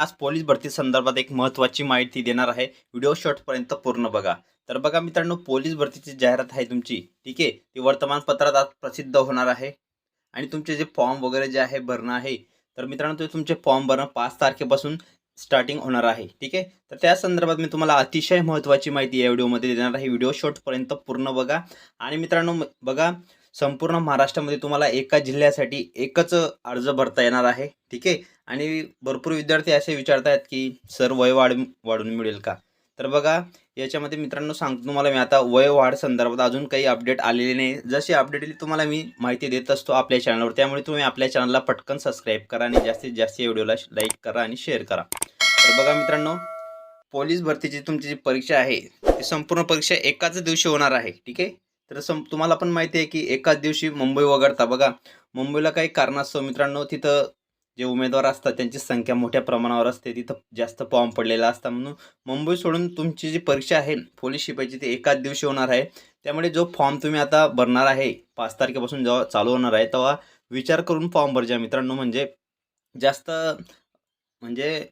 आज पोलीस भरती संदर्भात एक महत्त्वाची माहिती देणार आहे. व्हिडिओ शॉर्टपर्यंत पूर्ण बघा. तर बघा मित्रांनो पोलीस भरतीची जाहिरात आहे तुमची. ठीक आहे? ती वर्तमानपत्रात आज प्रसिद्ध होणार आहे. आणि तुमचे जे फॉर्म वगैरे जे आहे भरणं आहे तर मित्रांनो ते तुमचे फॉर्म भरणं पाच तारखेपासून स्टार्टिंग होणार आहे. ठीक आहे? तर त्या संदर्भात मी तुम्हाला अतिशय महत्त्वाची माहिती या व्हिडिओमध्ये देणार आहे. व्हिडिओ शॉर्टपर्यंत पूर्ण बघा. आणि मित्रांनो बघा संपूर्ण महाराष्ट्रामध्ये तुम्हाला एका जिल्ह्यासाठी एकच अर्ज भरता येणार आहे. ठीक आहे? आणि भरपूर विद्यार्थी असे विचारत आहेत की सर वय वाढ वाढून मिळेल का? तर बघा याच्यामध्ये मित्रांनो सांगतो तुम्हाला मी आता वय वाढ संदर्भात अजून काही अपडेट आलेले नाही. जशी अपडेट येईल तुम्हाला मी माहिती देत असतो आपल्या चॅनलवर. त्यामुळे तुम्ही आपल्या चॅनलला पटकन सबस्क्राईब करा आणि जास्तीत जास्त या व्हिडिओला लाईक करा आणि शेअर करा. तर बघा मित्रांनो पोलीस भरतीची तुमची जी परीक्षा आहे ती संपूर्ण परीक्षा एकाच दिवशी होणार आहे. ठीक आहे? तर सम तुम्हाला पण माहिती आहे की एकाच दिवशी मुंबई वगळता. बघा मुंबईला काही कारणास्तव मित्रांनो तिथं जे उमेदवार असतात त्यांची संख्या मोठ्या प्रमाणावर असते. तिथं जास्त फॉर्म पडलेला असता म्हणून मुंबई सोडून तुमची जी परीक्षा आहे पोलीस शिपायची ती एकाच दिवशी होणार आहे. त्यामुळे जो फॉर्म तुम्ही आता भरणार आहे पाच तारखेपासून जेव्हा चालू होणार आहे तेव्हा विचार करून फॉर्म भरजा मित्रांनो. म्हणजे जास्त म्हणजे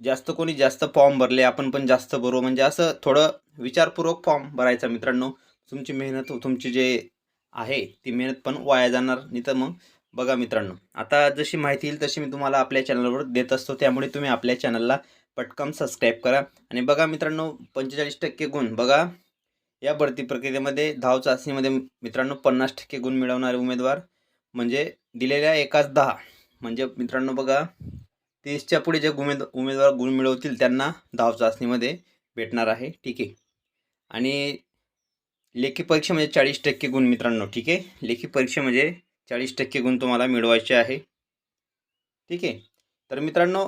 जास्त कोणी जास्त फॉर्म भरले आपण पण जास्त भरू. म्हणजे असं थोडं विचारपूर्वक फॉर्म भरायचा मित्रांनो. तुमची मेहनत तुमची जे आहे ती मेहनत पण वाया जाणार. नाही तर मग बघा मित्रांनो. आता जशी माहिती येईल तशी मी तुम्हाला आपल्या चॅनलवर देत असतो. त्यामुळे तुम्ही आपल्या चॅनलला पटकन सबस्क्राईब करा. आणि बघा मित्रांनो पंचेचाळीस टक्के गुण. बघा या भरती प्रक्रियेमध्ये धाव चाचणीमध्ये मित्रांनो पन्नास टक्के गुण मिळवणारे उमेदवार म्हणजे दिलेल्या एकाच दहा. म्हणजे मित्रांनो बघा तीसच्या पुढे जे उमेद उमेदवार गुण मिळवतील त्यांना धाव चाचणीमध्ये भेटणार आहे. ठीक आहे. आणि लेखी परीक्षा म्हणजे चाळीस टक्के गुण मित्रांनो ठीक आहे? लेखी परीक्षा म्हणजे चाळीस टक्के गुण तुम्हाला मिळवायचे आहे. ठीक आहे? तर मित्रांनो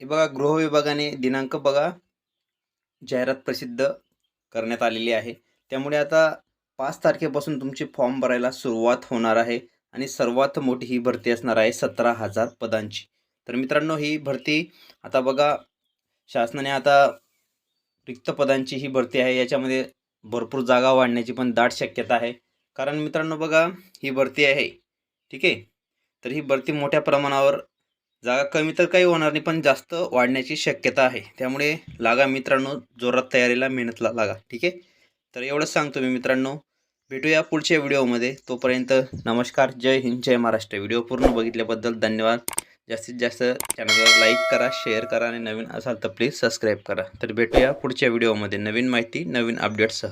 हे बघा गृह विभागाने दिनांक बघा जाहिरात प्रसिद्ध करण्यात आलेली आहे. त्यामुळे आता पाच तारखेपासून तुमची फॉर्म भरायला सुरुवात होणार आहे आणि सर्वात मोठी ही भरती असणार आहे सतरा हजार पदांची. तर मित्रांनो ही भरती आता बघा शासनाने आता रिक्त पदांची ही भरती आहे. याच्यामध्ये भरपूर जागा वाढण्याची पण दाट शक्यता आहे. कारण मित्रांनो बघा ही भरती आहे. ठीक आहे? तर ही भरती मोठ्या प्रमाणावर जागा कमी तर काही होणार नाही पण जास्त वाढण्याची शक्यता आहे. त्यामुळे लागा मित्रांनो जोरात तयारीला मेहनतला लागा. ठीक आहे? तर एवढंच सांगतो मी मित्रांनो. भेटूया पुढच्या व्हिडिओमध्ये. तोपर्यंत नमस्कार. जय हिंद. जय महाराष्ट्र. व्हिडिओ पूर्ण बघितल्याबद्दल धन्यवाद. जास्तीत जास्त चॅनलला लाईक करा शेअर करा आणि नवीन असाल तर प्लीज सबस्क्राईब करा. तर भेटूया पुढच्या व्हिडिओमध्ये नवीन माहिती नवीन अपडेटसह